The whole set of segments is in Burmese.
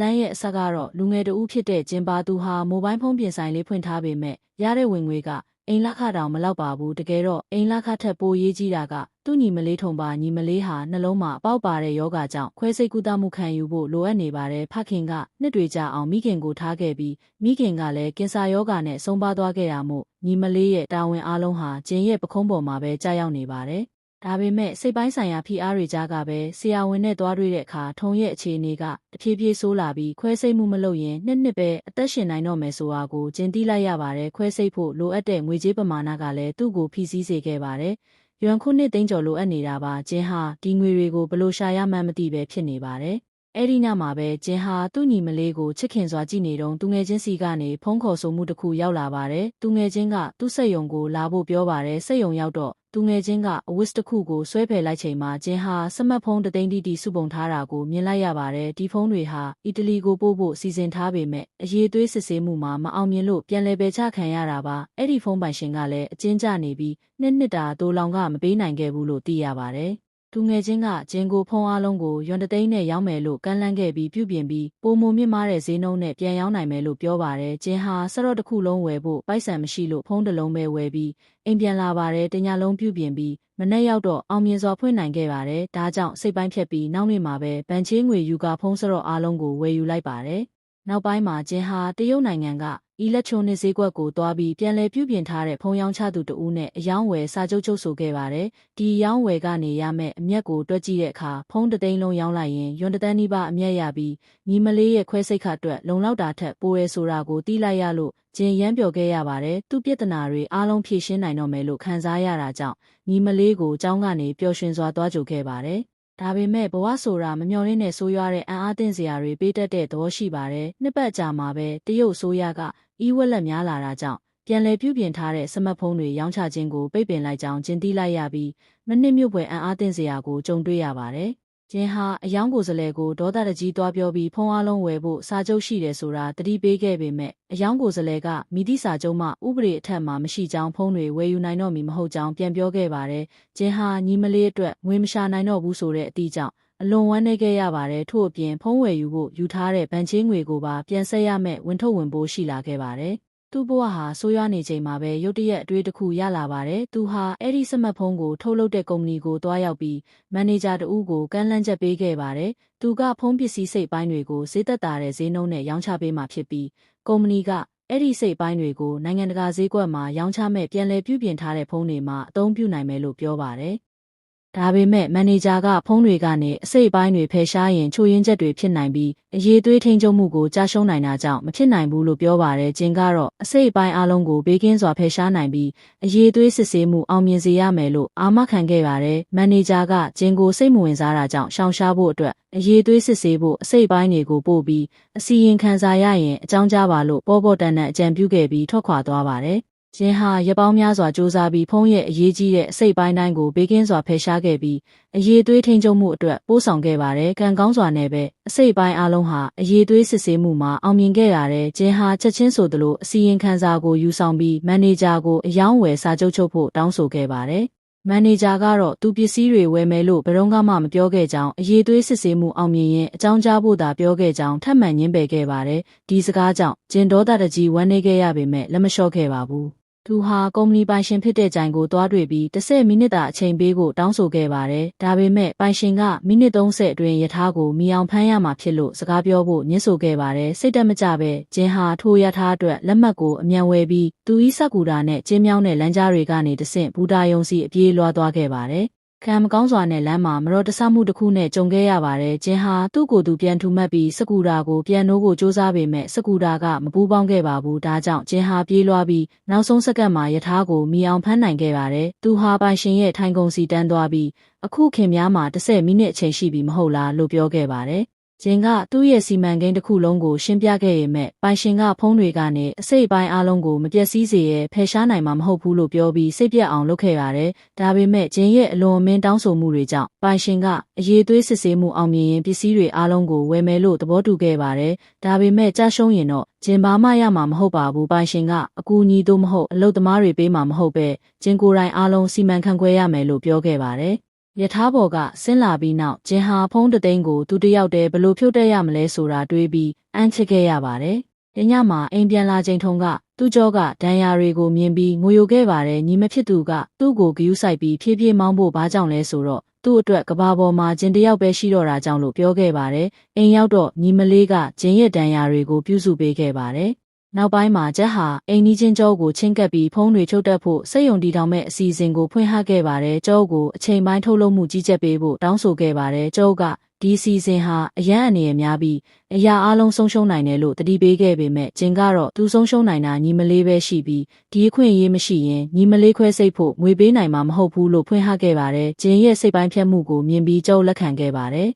လန်းရဲ့အဆက်ကတော့လူငယ်တဦးဖြစ်တဲ့ကျင်ပါသူဟာမိုဘိုင်းဖုန်းပြင်ဆိုင်လေးဖွင့်ထားပေမဲ့ရတဲ့ဝင်ငွေကအိမ်လခတောင်မလောက်ပါဘူးတကယ်တော့အိမ်လခထက်ပိုရေးကြီးတာကသူ့ညီမလေးထုံပါညီမလေးဟာနှလုံးမှာအပေါက်ပါတဲ့ယောဂကြောင့်ခွဲစိတ်ကုသမှုခံယူဖို့လိုအပ်နေပါတယ်ဖခင်ကနှစ်တွေကြာအောင်မိခင်ကိုထားခဲ့ပြီးမိခင်ကလည်းကင်ဆာယောဂနဲ့ဆုံးပါသွားခဲ့တာမို့ညီမလေးရဲ့တာဝန်အားလုံးဟာကျင်ရဲ့ပခုံးပေါ်မှာပဲကြာရောက်နေပါတယ် ဒါပေမဲ့စိတ်ပိုင်းဆိုင်ရာဖိအားတွေကြားကပဲဆရာဝန်နဲ့တွားတွေ့တဲ့အခါထုံရဲ့အခြေအနေကတဖြည်းဖြည်းဆိုးလာပြီးခွဲစိတ်မှုမလုပ်ရင်နှစ်နှစ်ပဲအသက်ရှင်နိုင်တော့မယ်ဆိုတာကိုကျင်သိလိုက်ရပါတယ်ခွဲစိတ်ဖို့လိုအပ်တဲ့ငွေကြေးပမာဏကလည်းသူ့ကိုဖိစီးစေခဲ့ပါတယ်ရွမ်ခုနှစ်သိန်းကျော်လိုအပ်နေတာပါကျင်းဟာဒီငွေတွေကိုဘလို့ရှာရမှန်းမသိပဲဖြစ်နေပါတယ် အဲ့ဒီညမှာပဲကျင်းဟာသူ့ညီမလေးကိုချစ်ခင်စွာကြည့်နေတုန်းသူငယ်ချင်းစီကနေဖုန်းခေါ်ဆိုမှုတစ်ခုရောက်လာပါတယ်။သူငယ်ချင်းကသူ့စက်ယုံကိုလာဖို့ပြောပါတယ်။စက်ယုံရောက်တော့သူငယ်ချင်းကအဝစ်တစ်ခုကိုဆွဲဖယ်လိုက်ချိန်မှာကျင်းဟာစမတ်ဖုန်းတသိန်းတီတီစုပုံထားတာကိုမြင်လိုက်ရပါတယ်။ဒီဖုန်းတွေဟာအီတလီကိုပို့ဖို့စီစဉ်ထားပေမဲ့အရေးသွေးစစ်ဆေးမှုမှာမအောင်မြင်လို့ပြန်လည်ပယ်ချခံရတာပါ။အဲ့ဒီဖုန်းပိုင်ရှင်ကလည်းအကျဉ်းကျနေပြီးနှစ်နှစ်တာတိုးလောင်ကမပေးနိုင်ခဲ့ဘူးလို့သိရပါတယ်။ သူငယ်ချင်းကဂျင်ကိုဖုံးအားလုံးကိုရွန်တသိန်းနဲ့ရောင်းမယ်လို့ကမ်းလှမ်းခဲ့ပြီးပြုပြင်ပြီးပုံမမြင့်မားတဲ့ဈေးနှုန်းနဲ့ပြန်ရောင်းနိုင်မယ်လို့ပြောပါတယ်။ဂျင်ဟာစတော့တစ်ခုလုံးဝယ်ဖို့ပိုက်ဆံမရှိလို့ဖုံးတစ်လုံးပဲဝယ်ပြီးအိမ်ပြန်လာပါတယ်။တညာလုံးပြုပြင်ပြီးမနေ့ရောက်တော့အောင်မြင်စွာဖွင့်နိုင်ခဲ့ပါတယ်။ဒါကြောင့်စိတ်ပိုင်းဖြတ်ပြီးနောက်နေ့မှာပဲဗန်ချေးငွေယူကာဖုံးစတော့အားလုံးကိုဝယ်ယူလိုက်ပါတယ်။နောက်ပိုင်းမှာဂျင်ဟာတရုတ်နိုင်ငံက အီလက်ထရိုနစ်ဈေးကွက်ကိုတွားပြီးပြန်လည်ပြုပြင်ထားတဲ့ဖုန်းရောင်းချသူတဦးနဲ့အယောင်းဝယ်စာချုပ်ချုပ်ဆိုခဲ့ပါတယ်။ဒီရောင်းဝယ်ကနေရမယ့်အမျက်ကိုတွက်ကြည့်တဲ့အခါဖုန်းတစ်သိန်းလုံးရောင်းလိုက်ရင်ယွန်တသန်းနီးပါးအမျက်ရပြီးညီမလေးရဲ့ခွဲစိတ်ခအတွက်လုံလောက်တာထက်ပိုရဲဆိုတာကိုသိလိုက်ရလို့ဂျင်ရမ်းပြော်ခဲ့ရပါတယ်။သူ့ပြဿနာတွေအားလုံးဖြေရှင်းနိုင်တော့မယ်လို့ခံစားရတာကြောင့်ညီမလေးကိုအเจ้าကနေပျော်ရွှင်စွာသွားကြိုခဲ့ပါတယ်။ ဒါပေမဲ့ဘဝဆိုတာမမျှော်လင့်တဲ့ဆိုးရွားတဲ့အံ့အားသင့်စရာတွေပေးတတ်တဲ့သဘောရှိပါတယ်။နှစ်ပတ်ကြာမှာပဲတရုတ်ဆိုးရကအီးဝက်လက်များလာတာကြောင့်ပြန်လည်ပြုပြင်ထားတဲ့စမတ်ဖုန်းတွေရောင်းချခြင်းကိုပိတ်ပင်လိုက်ကြောင်းကျင်းသိလိုက်ရပြီးမနစ်မြို့ပွဲအံ့အားသင့်စရာကိုကြုံတွေ့ရပါတယ်။ ကျင်းဟာအယောင်ကိုယ်စလဲကိုဒေါသတကြီးသွားပြောပြီးဖုံးအားလုံးဝယ်ဖို့စာချုပ်ရှိတယ်ဆိုတာတတိပေးခဲ့ပေမဲ့အယောင်ကိုယ်စလဲကမိသည့်စာချုပ်မှဥပဒေအထက်မှာမရှိကြောင်းဖုံးတွေဝယ်ယူနိုင်တော့မီမဟုတ်ကြောင်းပြန်ပြောခဲ့ပါတယ်။ကျင်းဟာညီမလေးအတွက်ငွေမရှာနိုင်တော့ဘူးဆိုတဲ့အတိကြောင့်အလွန်ဝမ်းနည်းခဲ့ရပါတယ်ထို့အပြင်ဖုံးဝယ်ယူဖို့ယူထားတဲ့ဗန်ချင်းငွေကိုပါပြန်ဆက်ရမယ့်ဝင်ထုတ်ဝင်ပိုးရှိလာခဲ့ပါတယ်။ သူ့ဘဝဟာဆိုးရွားနေချိန်မှာပဲရုတ်တရက်အတွေးတစ်ခုရလာပါတယ်။သူဟာအဲ့ဒီစမတ်ဖုန်းကိုထုတ်လုပ်တဲ့ကုမ္ပဏီကိုတွားရောက်ပြီးမန်နေဂျာတဦးကိုကမ်းလှမ်းချက်ပေးခဲ့ပါတယ်။သူကဖုန်းပစ္စည်းစိတ်ပိုင်းတွေကိုဈေးသက်သာတဲ့ဈေးနှုန်းနဲ့ရောင်းချပေးမှာဖြစ်ပြီးကုမ္ပဏီကအဲ့ဒီစိတ်ပိုင်းတွေကိုနိုင်ငံတကာဈေးကွက်မှာရောင်းချမဲ့ပြန်လည်ပြုပြင်ထားတဲ့ဖုန်းတွေမှာအသုံးပြုနိုင်မယ်လို့ပြောပါတယ်။ ဒါပေမဲ့မန်နေဂျာကဖုန်းတွေကနေအစိတ်ပိုင်းတွေဖယ်ရှားရင်ချို့ယွင်းချက်တွေဖြစ်နိုင်ပြီးအရေးသွေးထိန်ချုပ်မှုကိုကြားရှုံးနိုင်တာကြောင့်မဖြစ်နိုင်ဘူးလို့ပြောပါတယ်။ကျင်ကတော့အစိတ်ပိုင်းအလုံးကိုဘေးကင်းစွာဖယ်ရှားနိုင်ပြီးအရေးသွေးစစ်ဆေးမှုအောင်မြင်စေရမယ်လို့အာမခံခဲ့ပါတယ်။မန်နေဂျာကကျင်ကိုစိတ်မဝင်စားတာကြောင့်ရှောင်ရှားဖို့အတွက်အရေးသွေးစစ်ဆေးဖို့အစိတ်ပိုင်းတွေကိုပို့ပြီးအစီရင်ခံစာရရင်အကြောင်းကြားပါလို့ပေါ်ပေါ်တန်တန်အကြံပြုခဲ့ပြီးထွက်ခွာသွားပါတယ်။ ယင်းဟာရပောင်းများစွာစူးစမ်းပြီးဖုံးရဲ့အရေးကြီးတဲ့အစိတ်ပိုင်းတိုင်းကိုဘေးကင်းစွာဖယ်ရှားခဲ့ပြီးအရေးသွေးထိန်းချုပ်မှုအတွက်ပို့ဆောင်ခဲ့ပါတယ်။ကံကောင်းစွာနဲ့ပဲအစိတ်ပိုင်းအလုံးဟာအရေးသွေးစစ်ဆေးမှုမှာအောင်မြင်ခဲ့ရတယ်။ကျင်းဟာချက်ချင်းဆိုသလိုအစီရင်ခံစာကိုယူဆောင်ပြီးမန်နေဂျာကိုအယောင်းဝယ်စာချုပ်ချုပ်ဖို့တောင်းဆိုခဲ့ပါတယ်။မန်နေဂျာကတော့သူပစ္စည်းတွေဝယ်မယ်လို့ဘယ်တော့မှမပြောခဲ့ကြောင်းအရေးသွေးစစ်ဆေးမှုအောင်မြင်ရင်အကြောင်းကြားဖို့သာပြောခဲ့ကြောင်းထပ်မံညင်းပယ်ခဲ့ပါတယ်။ဒီစကားကြောင့်ဂျင်ဒေါသတကြီးဝမ်းနည်းခဲ့ရပေမဲ့လက်မလျှော့ခဲ့ပါဘူး။ သူဟာကုမ္ပဏီပိုင်ရှင်ဖြစ်တဲ့ကြိုင်ကိုသွားတွေ့ပြီး10မိနစ်တာအချိန်ပေးဖို့တောင်းဆိုခဲ့ပါတယ်။ဒါပေမဲ့ပိုင်ရှင်ကမိနစ်30အတွင်းယထာကိုမီအောင်ဖမ်းရမှာဖြစ်လို့စကားပြောဖို့ညှင်းဆိုခဲ့ပါတယ်။စိတ်တက်မကြပဲဂျင်ဟာထိုယထာအတွက်လက်မှတ်ကိုအမြန်ဝယ်ပြီးသူဤစက်ကူတာနဲ့ကျင်းမြောင်းတဲ့လမ်းကြားတွေကနေတဆင့်ဘူတာယုံစီအပြေးလွှားသွားခဲ့ပါတယ် ခံမကောင်းစွာနဲ့လမ်းမှာမတော်တဆမှုတစ်ခုနဲ့ကြုံခဲ့ရပါတယ်။ကျင်းဟာသူ့ကိုယ်သူပြန်ထူမှတ်ပြီးစကူတာကိုပြန်နိုးကိုစူးစမ်းပေမဲ့စကူတာကမပူးပေါင်းခဲ့ပါဘူး။ဒါကြောင့်ကျင်းဟာပြေးလွှားပြီးနောက်ဆုံးစက္ကန့်မှာယထာကိုမိအောင်ဖမ်းနိုင်ခဲ့ပါတယ်။သူဟာပိုင်ရှင်ရဲ့ထိုင်ကုန်စီတန်းသွားပြီးအခုခင်များမှာ10မိနစ်အချိန်ရှိပြီမဟုတ်လားလို့ပြောခဲ့ပါတယ်။ ဂျင်ကသူ့ရဲ့စီမံကိန်းတစ်ခုလုံးကိုရှင်းပြခဲ့ရမဲ့ပိုင်ရှင်ကဖုန်းတွေကနေအစိတ်ပိုင်းအလုံးကိုမပြည့်စည်စေရဲ့ဖယ်ရှားနိုင်မှာမဟုတ်ဘူးလို့ပြောပြီးစိတ်ပြက်အောင်လုပ်ခဲ့ရတယ်။ဒါပေမဲ့ဂျင်ရဲ့အလွန်အမင်းတောင်းဆိုမှုတွေကြောင့်ပိုင်ရှင်ကအရေးသွေးစစ်ဆေးမှုအောင်မြင်ရင်ပစ္စည်းတွေအားလုံးကိုဝယ်မယ်လို့သဘောတူခဲ့ပါတယ်။ဒါပေမဲ့ကြာရှုံးရင်တော့ဂျင်ဘာမှရမှာမဟုတ်ပါဘူးပိုင်ရှင်ကအကူအညီတို့မဟုတ်အလုပ်သမားတွေပေးမှာမဟုတ်ပဲဂျင်ကိုယ်တိုင်အားလုံးစီမံခန့်ခွဲရမယ်လို့ပြောခဲ့ပါတယ်။ ယထာဘော်ကဆင်းလာပြီးနောက်ဂျင်ဟာဖုံးတသိန်းကိုသူတယောက်တည်းဘလို့ဖြုတ်တက်ရမလဲဆိုတာတွေးပြီးအန်းချစ်ခဲ့ရပါတယ်။ဒီညမှာအိမ်ပြန်လာချိန်ထုံကသူ့ကြောကဒဏ်ရာတွေကိုမြင်ပြီးငိုယိုခဲ့ပါတယ်ညီမဖြစ်သူကသူ့ကိုဂယုစိုက်ပြီးဖြည်းဖြည်းမောင်းဖို့ဘာကြောင့်လဲဆိုတော့သူ့အတွက်ကဘာပေါ်မှာဂျင်တယောက်ပဲရှိတော့တာကြောင့်လို့ပြောခဲ့ပါတယ်။အိမ်ရောက်တော့ညီမလေးကဂျင်ရဲ့ဒဏ်ရာတွေကိုပြုစုပေးခဲ့ပါတယ်။ နောက်ပိုင်းမှာကျက်ဟာအိမ်နီးချင်းကျောကိုချင်းကပ်ပြီးဖုံးတွေချုပ်တက်ဖို့စိတ်ယုံတီတောင်မဲ့အစီအစဉ်ကိုဖွင့်ဟခဲ့ပါတယ်။ကျောကိုအချိန်ပိုင်းထုတ်လုပ်မှုကြီးကြပ်ပေးဖို့တောင်းဆိုခဲ့ပါတယ်။ကျောကဒီစီစဉ်ဟာအရန်အနေရများပြီးအရာအလုံးဆုံးရှုံးနိုင်တယ်လို့တတိပေးခဲ့ပေမဲ့ဂျင်ကတော့သူဆုံးရှုံးနိုင်တာညီမလေးပဲရှိပြီးဒီအခွင့်အရေးမရှိရင်ညီမလေးခွဲစိတ်ဖို့ငွေပေးနိုင်မှာမဟုတ်ဘူးလို့ဖွင့်ဟခဲ့ပါတယ်ဂျင်ရဲ့စိတ်ပိုင်းဖြတ်မှုကိုမြင်ပြီးကျောလက်ခံခဲ့ပါတယ်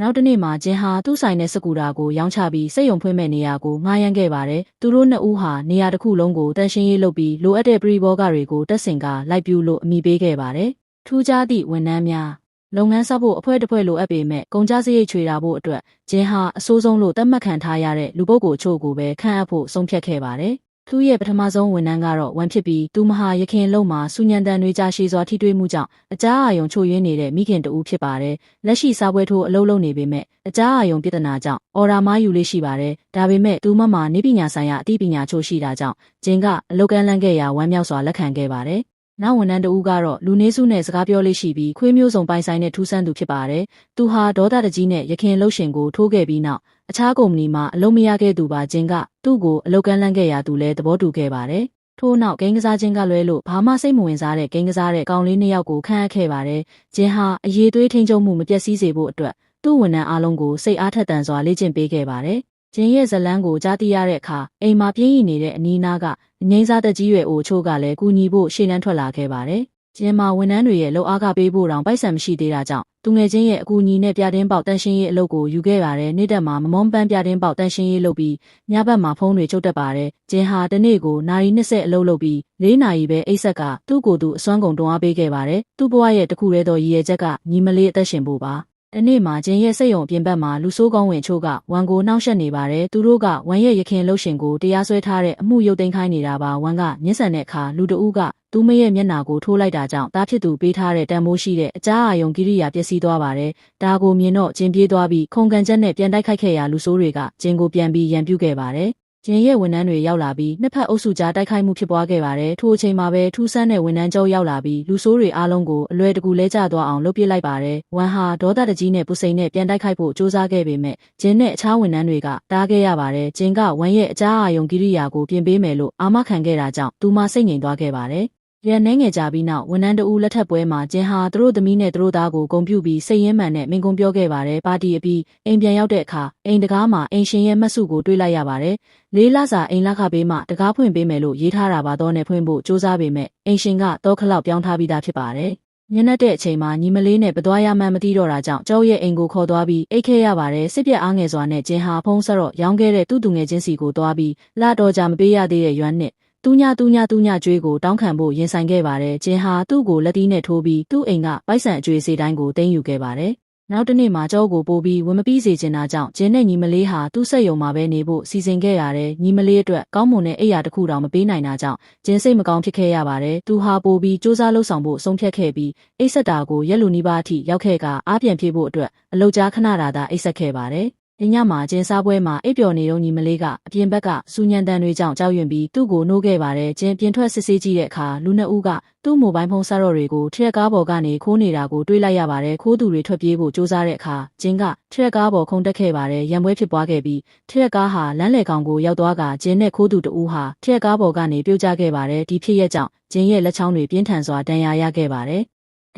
နောက်တစ်နေ့မှာဂျင်ဟာသူ့ဆိုင်တဲ့စကူတာကိုရောင်းချပြီးစိတ်ယုံဖွင့်မဲ့နေရာကိုငှားရမ်းခဲ့ပါတယ်။သူတို့နှစ်ဦးဟာနေရာတစ်ခုလုံးကိုတန်ရှင်းရေးလုပ်ပြီးလိုအပ်တဲ့ပရိဘောဂတွေကိုတက်ဆင်ကလိုက်ပြူလို့အမိပေးခဲ့ပါတယ်။ထူးခြားသည့်ဝန်ထမ်းများလုပ်ငန်းဆောက်ဖို့အဖွဲ့တစ်ဖွဲ့လိုအပ်ပေမဲ့ကုန်ကြစရိတ်ချွေတာဖို့အတွက်ဂျင်းဟာအဆိုးဆုံးလို့သတ်မှတ်ခံထားရတဲ့လူပုဂ္ဂိုလ်ချို့ကိုပဲခန့်အပ်ဖို့ဆုံးဖြတ်ခဲ့ပါတယ်။ သူ့ရဲ့ပထမဆုံးဝန်ထမ်းကတော့ဝန်ဖြစ်ပြီးသူမဟာရခင်လုံးမှာစူညံတန်တွေကြာရှည်စွာထိတွေ့မှုကြောင့်အကြအာယုံချို့ယွင်းနေတဲ့မိခင်တူဖြစ်ပါတယ်။လက်ရှိစားပွဲထိုးအလုပ်လုပ်နေပေမဲ့အကြအာယုံပြဿနာကြောင့်အော်ရာမားယူလေးရှိပါတယ်။ဒါပေမဲ့သူမမှာနေပညာဆိုင်ရာအသိပညာချို့ရှိတာကြောင့်ဂျင်းကအလုတ်ကန်းလန်းခဲ့ရာဝမ်းမြောက်စွာလက်ခံခဲ့ပါတယ်။ နောက်ဝန်ထမ်းတဦးကတော့လူနေစုနဲ့စကားပြောလေးရှိပြီးခွေးမျိုးစုံပိုင်ဆိုင်တဲ့ထူးဆန်းသူဖြစ်ပါတယ်။သူဟာဒေါသတကြီးနဲ့ရခင်လှုပ်ရှင်ကိုထိုးခဲ့ပြီးနောက်အခြားကုမ္ပဏီမှာအလုပ်မရခဲ့သူပါခြင်းကသူ့ကိုအလုပ်ကမ်းလှမ်းခဲ့ရသူလည်းသဘောတူခဲ့ပါတယ်။ထို့နောက်ဂိမ်းကစားခြင်းကလွဲလို့ဘာမှစိတ်မဝင်စားတဲ့ဂိမ်းကစားတဲ့ကောင်လေးနှစ်ယောက်ကိုခန့်အပ်ခဲ့ပါတယ်။ဂျင်းဟာအရေးသွေးထိန်ချုံမှုမပျက်စီးစေဖို့အတွက်သူ့ဝန်ထမ်းအားလုံးကိုစိတ်အားထက်သန်စွာလေ့ကျင့်ပေးခဲ့ပါတယ်။ဂျင်းရဲ့ဇလန်းကိုကြားသိရတဲ့အခါအိမ်မှာပြင်းရည်နေတဲ့အနီးနားက အငိမ့်စားသက်ကြီးရွယ်အိုချို့ကလည်းကူညီဖို့ရှေ့နှန်းထွက်လာခဲ့ပါတယ်။ဂျင်းမှာဝန်ထမ်းတွေရဲ့လှုပ်အားကပေးဖို့တောင်ပိုက်ဆံမရှိသေးတာကြောင့်သူငယ်ချင်းရဲ့အကူအညီနဲ့ပြတင်းပေါက်တန်ရှင်းရေးအလုပ်ကိုယူခဲ့ပါတယ်။နေ့တက်မှာမမုံပန်းပြတင်းပေါက်တန်ရှင်းရေးလုပ်ပြီးညဘက်မှာဖုန်းတွေချုပ်တက်ပါတယ်။ဂျင်းဟာတနေ့ကိုနာရီ20အလုပ်လုပ်ပြီး၄နာရီပဲအိတ်ဆက်ကသူ့ကိုယ်သူအစွမ်းကုန်တွန်းအားပေးခဲ့ပါတယ်။သူ့ဘဝရဲ့တခုတည်းသောရည်ရွယ်ချက်ကညီမလေးအသက်ရှင်ဖို့ပါ။ တနေ့မှာဂျင်းရဲ့စိတ်ယုံအပြင်ဘက်မှာလူဆိုးကောင်းဝင်ချို့ကဝန်ကိုနှောက်ယှက်နေပါတယ်သူတို့ကဝန်ရဲ့ရခင်လှုပ်ရှင်ကိုတရားစွဲထားတဲ့အမှုရုပ်သိမ်းခိုင်းနေတာပါဝန်ကညှဉ်းဆန်တဲ့အခါလူတဦးကသူမရဲ့မျက်နာကိုထိုးလိုက်တာကြောင့်တားဖြစ်သူပေးထားတဲ့တန်မိုးရှိတဲ့အကြအာယုံကိရိယာပျက်စီးသွားပါတယ်ဒါကိုမြင်တော့ဂျင်းပြေးသွားပြီးခုံကန်ချက်နဲ့ပြန်တိုက်ခိုက်ခဲ့ရာလူဆိုးတွေကဂျင်းကိုပြန်ပြီးရန်ပြုခဲ့ပါတယ် ကျင်းရဲ့ဝန်ထမ်းတွေရောက်လာပြီးနှစ်ဖက်အုပ်စုကြားတိုက်ခိုက်မှုဖြစ်ပွားခဲ့ပါတယ်။ထိုအချိန်မှာပဲထူးဆန်းတဲ့ဝန်ထမ်းကျောရောက်လာပြီးလူဆိုးတွေအားလုံးကိုအလွယ်တကူလဲကျသွားအောင်လုပ်ပစ်လိုက်ပါတယ်။ဝန်ဟာဒေါသတကြီးနဲ့ပူစိန်နဲ့ပြန်တိုက်ခိုက်ဖို့စူးစမ်းခဲ့ပေမဲ့ကျင်းနဲ့အခြားဝန်ထမ်းတွေကတားခဲ့ရပါတယ်။ကျင်းကဝန်ရဲ့အကြားအာယုံကိရိယာကိုပြင်ပေးမယ်လို့အာမခံခဲ့တာကြောင့်သူမစိတ်ငြိမ်သွားခဲ့ပါတယ်။ ရန်နှဲငယ်ကြပြီးနောက်ဝန်ထမ်းတဦးလက်ထက်ပွဲမှာကျင်းဟာသူတို့သမီးနဲ့သူတို့သားကိုဂုံပြုပြီးစိတ်ရင်းမှန်နဲ့မင်ကွန်ပြောခဲ့ပါတယ်ပါတီအပြီးအိမ်ပြန်ရောက်တဲ့အခါအိမ်တကားမှာအိမ်ရှင်ရဲ့မှတ်စုကိုတွေးလိုက်ရပါတယ်လေးလစာအိမ်လက်ခပေးမှတကားဖွင့်ပေးမယ်လို့ရေးထားတာပါတော့နဲ့ဖွင့်ဖို့စူးစမ်းပေမဲ့အိမ်ရှင်ကတော့ခလောက်ပြောင်းထားပြီးသားဖြစ်ပါတယ်ညနေတဲ့အချိန်မှာညီမလေးနဲ့ပသွားရမှန်းမသိတော့တာကြောင့်ကျောက်ရဲ့အိမ်ကိုခေါ်သွားပြီးအိတ်ခဲရပါတယ်စစ်ပြက်အားငယ်စွာနဲ့ကျင်းဟာဖုံးဆက်တော့ရောင်းခဲ့တဲ့သူ့သူငယ်ချင်းစီကိုသွားပြီးလာတော့ကြမပေးရသေးတဲ့ရွမ်းနဲ့ တူညာတူညာတူညာကျွေးကိုတောင်းခံဖို့ရင်ဆိုင်ခဲ့ပါတယ်။ဂျင်ဟာသူ့ကိုလက်သီးနဲ့ထိုးပြီးသူ့အိမ်ကပိုက်ဆံအကျွေးစေတိုင်းကိုတင်းယူခဲ့ပါတယ်။နောက်တစ်နေ့မှာကျောကိုပိုးပြီးဝင်မပြီးစေချင်တာကြောင့်ဂျင်းနဲ့ညီမလေးဟာသူ့ဆက်ယုံမှာပဲနေဖို့စီစဉ်ခဲ့ရတယ်။ညီမလေးအတွက်ကောင်းမွန်တဲ့အိယာတစ်ခုတောင်မပေးနိုင်တာကြောင့်ဂျင်းစိတ်မကောင်းဖြစ်ခဲ့ရပါတယ်။သူဟာပိုးပြီးစူးစမ်းလှုပ်ဆောင်ဖို့ဆုံးဖြတ်ခဲ့ပြီးအိတ်ဆက်တာကိုရက်လူနီးပါးအထိရောက်ခဲ့ကအားပြန်ပြေးဖို့အတွက်အလုတ်ကြားခဏတာသာအိတ်ဆက်ခဲ့ပါတယ်။။ ညမှာကျင်းစားပွဲမှာအိပ်ပျော်နေတော့ညီမလေးကအပြင်ဘက်ကစူညံတန်တွေကြောင့်ကြောက်ရွံ့ပြီးသူ့ကိုနှိုးခဲ့ပါတယ်။ကျင်းပြင်ထွက်စစ်ဆေးကြည့်တဲ့အခါလူနှစ်ဦးကသူ့မိုဘိုင်းဖုန်းဆက်တော့တွေကိုထရက်ကားပေါ်ကနေခိုးနေတာကိုတွေးလိုက်ရပါတယ်။ခိုးသူတွေထွက်ပြေးဖို့စူးစမ်းတဲ့အခါကျင်းကထရက်ကားပေါ်ခုန်တက်ခဲ့ပါတယ်။ရံပွဲဖြစ်ပွားခဲ့ပြီးထရက်ကားဟာလမ်းလေကောင်ကိုရောက်သွားကကျင်းနဲ့ခိုးသူတဦးဟာထရက်ကားပေါ်ကနေပြုတ်ကျခဲ့ပါတယ်။ဒီဖြစ်ရက်ကြောင့်ကျင်းရဲ့လက်ချောင်းတွေပြင်းထန်စွာဒဏ်ရာရခဲ့ပါတယ်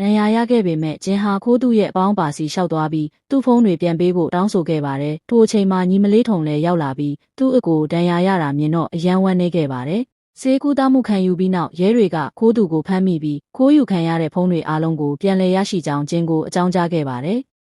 ဒဏ်ရာရခဲ့ပေမဲ့ဂျင်ဟာခိုးသူရဲ့အပေါင်းပါစီလျှောက်သွားပြီးသူ့ဖုန်းတွေပြန်ပေးဖို့တောင်းဆိုခဲ့ပါတယ်။ထိုအချိန်မှာညီမလေးထုံလည်းရောက်လာပြီးသူ့အကိုဒဏ်ရာရတာမြင်တော့အယံဝမ်းနေခဲ့ပါတယ်။စေကူသားမှုခံယူပြီးနောက်ရဲတွေကခိုးသူကိုဖမ်းမိပြီးခိုးယူခံရတဲ့ဖုန်းတွေအားလုံးကိုပြန်လည်ရရှိကြောင်းဂျင်ကိုအကြောင်းကြားခဲ့ပါတယ်။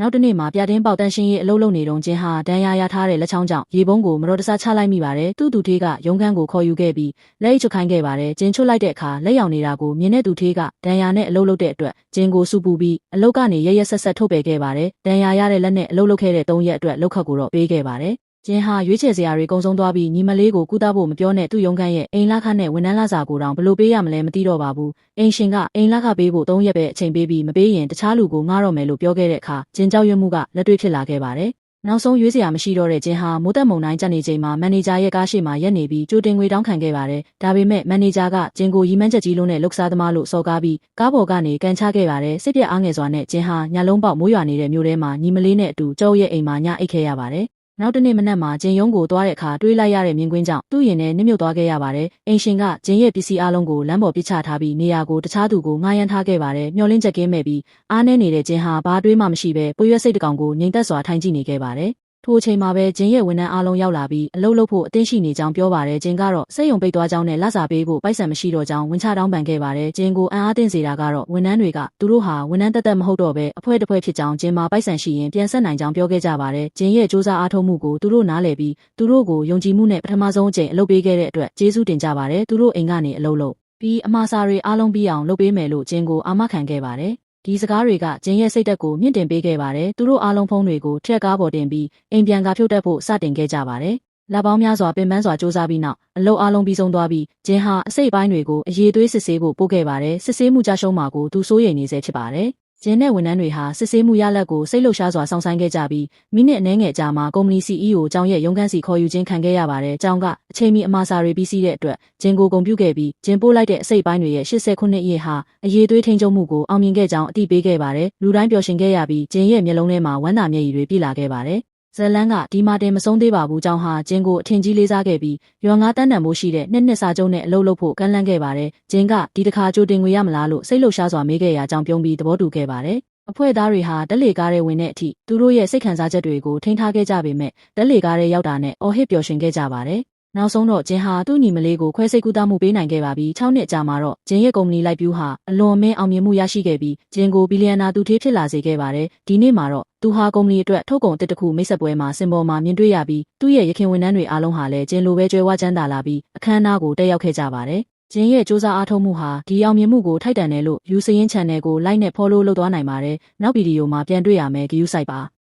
နောက်တနေ့မှာပြတင်းပေါက်တန်ရှင်းရေးအလုပ်လုပ်နေတုန်းချင်းဟာဒဏ်ရာရထားတဲ့လက်ချောင်းကြောင့်ရေပုံးကိုမတော်တဆချလိုက်မိပါတယ်သူ့သူထေးကရုံခန်းကိုခေါ်ယူခဲ့ပြီးလက်အိတ်ချွတ်ခိုင်းခဲ့ပါတယ်ကျင်းချွတ်လိုက်တဲ့အခါလက်ရောင်နေတာကိုမြင်တဲ့သူထေးကဒဏ်ရာနဲ့အလုပ်လုပ်တဲ့အတွက်ကျင်းကိုစူပူပြီးအလုပ်ကနေရရဆက်ဆက်ထုတ်ပယ်ခဲ့ပါတယ်ဒဏ်ရာရတဲ့လက်နဲ့အလုပ်လုပ်ခဲ့တဲ့၃ရက်အတွက်လောက်ခတ်ကိုတော့ပေးခဲ့ပါတယ် ကျင်းဟာရွေးချယ်စရာတွေကုံဆုံးသွားပြီးညီမလေးကိုကုသဖို့မပြောနဲ့သူ့ရုံးခန်းရဲ့အိမ်လာခနဲ့ဝန်ထမ်းလာစာကိုတောင်ဘလို့ပေးရမလဲမသိတော့ပါဘူးအိမ်ရှင်ကအိမ်လာခပေးဖို့၃ရက်ပဲအချိန်ပေးပြီးမပေးရင်တခြားလူကိုငှားတော့မယ်လို့ပြောခဲ့တဲ့အခါကျင်းကြောက်ရွံ့မှုကလက်တွေ့ဖြစ်လာခဲ့ပါတယ်နောက်ဆုံးရွေးစရာမရှိတော့တဲ့ကျင်းဟာမိုးသက်မုံတိုင်းကြက်နေချိန်မှာမန်နေဂျာရဲ့ကားရှိမှရက်နေပြီးကြိုတင်ငွေတောင်းခံခဲ့ပါတယ်။ဒါပေမဲ့မန်နေဂျာကကျင်းကိုရီမန်းချက်ကြီးလုံးနဲ့လှုပ်ရှားသမားလို့စော်ကားပြီးကားပေါ်ကနေကန်ချခဲ့ပါတယ်။စစ်ပြက်အားငယ်စွာနဲ့ကျင်းဟာညလုံးပေါက်မိုးရွာနေတဲ့မြို့ထဲမှာညီမလေးနဲ့အတူကျောက်ရဲ့အိမ်မှာညအိတ်ခဲ့ရပါတယ်။ နောက်တနေ့မနက်မှာကျင်းရုံးကိုသွားတဲ့အခါတွေးလိုက်ရတဲ့မြင်ကွင်းကြောင့်သူ့ရင်နဲ့နစ်မြုပ်သွားခဲ့ရပါတယ်။အိမ်ရှင်ကကျင်းရဲ့ပစ္စည်းအလုံးကိုလမ်းပေါ်ပစ်ချထားပြီးနေရာကိုတခြားသူကိုငှားရမ်းထားခဲ့ပါတယ်။မျောလင်းချက်ကင်းမဲ့ပြီးအားနေနေတဲ့ကျင်းဟာဘာတွေးမှမရှိဘဲပွေရွက်စိတ်တကောင်ကိုငြိမ်သက်စွာထိုင်ကြည့်နေခဲ့ပါတယ်။ ထိုအချိန်မှာပဲဂျင်းရဲ့ဝန်ထမ်းအားလုံးရောက်လာပြီးအလုပ်လုပ်ဖို့အသင့်ရှိနေကြောင်းပြောပါတယ်ဂျင်းကတော့စိတ်ယုံပိတ်သွားကြောင်းနဲ့လစာပေးဖို့ပိုက်ဆံမရှိတော့ကြောင်းဝန်ချတောင်းပန်ခဲ့ပါတယ်ဂျင်းကိုအံ့အားသင့်စေတာကတော့ဝန်ထမ်းတွေကသူတို့ဟာဝန်ထမ်းတက်တက်မဟုတ်တော့ဘဲအဖွဲတစ်ဖွဲဖြစ်ကြောင်းဂျင်းမှာပိုက်ဆံရှိရင်ပြန်ဆက်နိုင်ကြောင်းပြောခဲ့ကြပါတယ်ဂျင်းရဲ့စူးစမ်းအားထုတ်မှုကိုသူတို့နားလည်ပြီးသူတို့ကိုယုံကြည်မှုနဲ့ပထမဆုံးအကြိမ်အလုပ်ပေးခဲ့တဲ့အတွက်ကျေးဇူးတင်ကြပါတယ်သူတို့အိမ်ကနေအလုပ်လုပ်ပြီးအမှားစာတွေအားလုံးပြီးအောင်လုပ်ပေးမယ်လို့ဂျင်းကိုအာမခံခဲ့ပါတယ် ဒီစကားတွေကဂျင်းရဲ့စိတ်သက်ကိုမြင့်တင်ပေးခဲ့ပါတယ်။သူတို့အားလုံးဖုံးတွေကိုထက်ကားပေါ်တင်ပြီးအိမ်ပြန်ကဖြုတ်တက်ဖို့စတင်ခဲ့ကြပါတယ်။လက်ပေါင်းများစွာပင်ပန်းစွာစူးစမ်းပြီးနောက်အလုပ်အားလုံးပြီးဆုံးသွားပြီးဂျင်းဟာအစိတ်ပိုင်းတွေကိုအရေးသွေးစစ်ဆေးဖို့ပို့ခဲ့ပါတယ်။စစ်ဆေးမှုကြရှုံးမှာကိုသူစိုးရိမ်နေဆဲဖြစ်ပါတယ်။ ဂျင်းနဲ့ဝန်ထမ်းတွေဟာစစ်ဆေးမှုရလဒ်ကိုစိတ်လှုပ်ရှားစွာစောင့်ဆိုင်ခဲ့ကြပြီးမိနစ်အနည်းငယ်ကြာမှာကုမ္ပဏီ CEO အကြောင်းရဲ့ရုံးခန်းစီခေါ်ယူခြင်းခံခဲ့ရပါတယ်။အကြောင်းကအချိန်မီအမှားစာတွေပြီးစီးတဲ့အတွက်ဂျင်းကိုဂုံပြုခဲ့ပြီးဂျင်းပို့လိုက်တဲ့အစိတ်ပိုင်းတွေရဲ့80ခုနှစ်ရက်ဟာအရေးသွေးထိန်ချုပ်မှုကိုအောင်မြင်ခဲ့ကြောင်းအသိပေးခဲ့ပါတယ်။လူတိုင်းပျော်ရွှင်ခဲ့ရပြီးဂျင်းရဲ့မျက်လုံးထဲမှာဝမ်းသာမျက်ရည်တွေပြည့်လာခဲ့ပါတယ်။ ဇလန်းကဒီမာတင်မဆုံးသေးပါဘူးကြောင်းဟာဂျင်းကိုအထင်ကြီးလေးစားခဲ့ပြီးရွာငါးတန်းတန်မိုးရှိတဲ့နှစ်နှစ်စာချုပ်နဲ့အလုပ်လုပ်ဖို့ကမ်းလှမ်းခဲ့ပါတယ်ဂျင်းကဒီတစ်ခါကြိုတင်ငွေရမလားလို့စိတ်လှုပ်ရှားစွာမေးခဲ့ရာကြောင်းပြုံးပြီးသဘောတူခဲ့ပါတယ်အဖွဲ့သားတွေဟာတက်လေကားတွေဝင်တဲ့အထိသူတို့ရဲ့စိတ်ခံစားချက်တွေကိုထိန်းထားခဲ့ကြပေမဲ့တက်လေကားတွေရောက်တာနဲ့အော်ဟစ်ပျော်ရွှင်ခဲ့ကြပါတယ်။ နောက်ဆုံးတော့ဂျင်းဟာသူ့ညီမလေးကိုခွဲစိတ်ကူးသားမှုပေးနိုင်ခဲ့ပါပြီ။6နှစ်ကြာမှာတော့ဂျင်းရဲ့ကုမ္ပဏီလိုက်ပြူးဟာအလွန်မင်းအောင်မြင်မှုရရှိခဲ့ပြီးဂျင်းကိုဘီလီယံနာသူထေးဖြစ်လာစေခဲ့ပါတယ်။ဒီနေ့မှာတော့သူဟာကုမ္ပဏီအတွက်ထုတ်ကုန်တစ်တစ်ခုမိတ်ဆက်ပွဲမှာစင်ပေါ်မှာမြင်တွေ့ရပြီးသူ့ရဲ့ရခင်ဝန်ထမ်းတွေအားလုံးဟာလည်းဂျင်းလိုပဲကြွယ်ဝချမ်းသာလာပြီးအခမ်းအနားကိုတက်ရောက်ခဲ့ကြပါတယ်။ဂျင်းရဲ့စူးစမ်းအားထုတ်မှုဟာဒီအောင်မြင်မှုကိုထိုက်တန်တယ်လို့ view စရင်း channel ကို like နဲ့ follow လုပ်သွားနိုင်ပါတယ်။နောက်ဗီဒီယိုမှာပြန်တွေ့ရမယ် view site ပါ။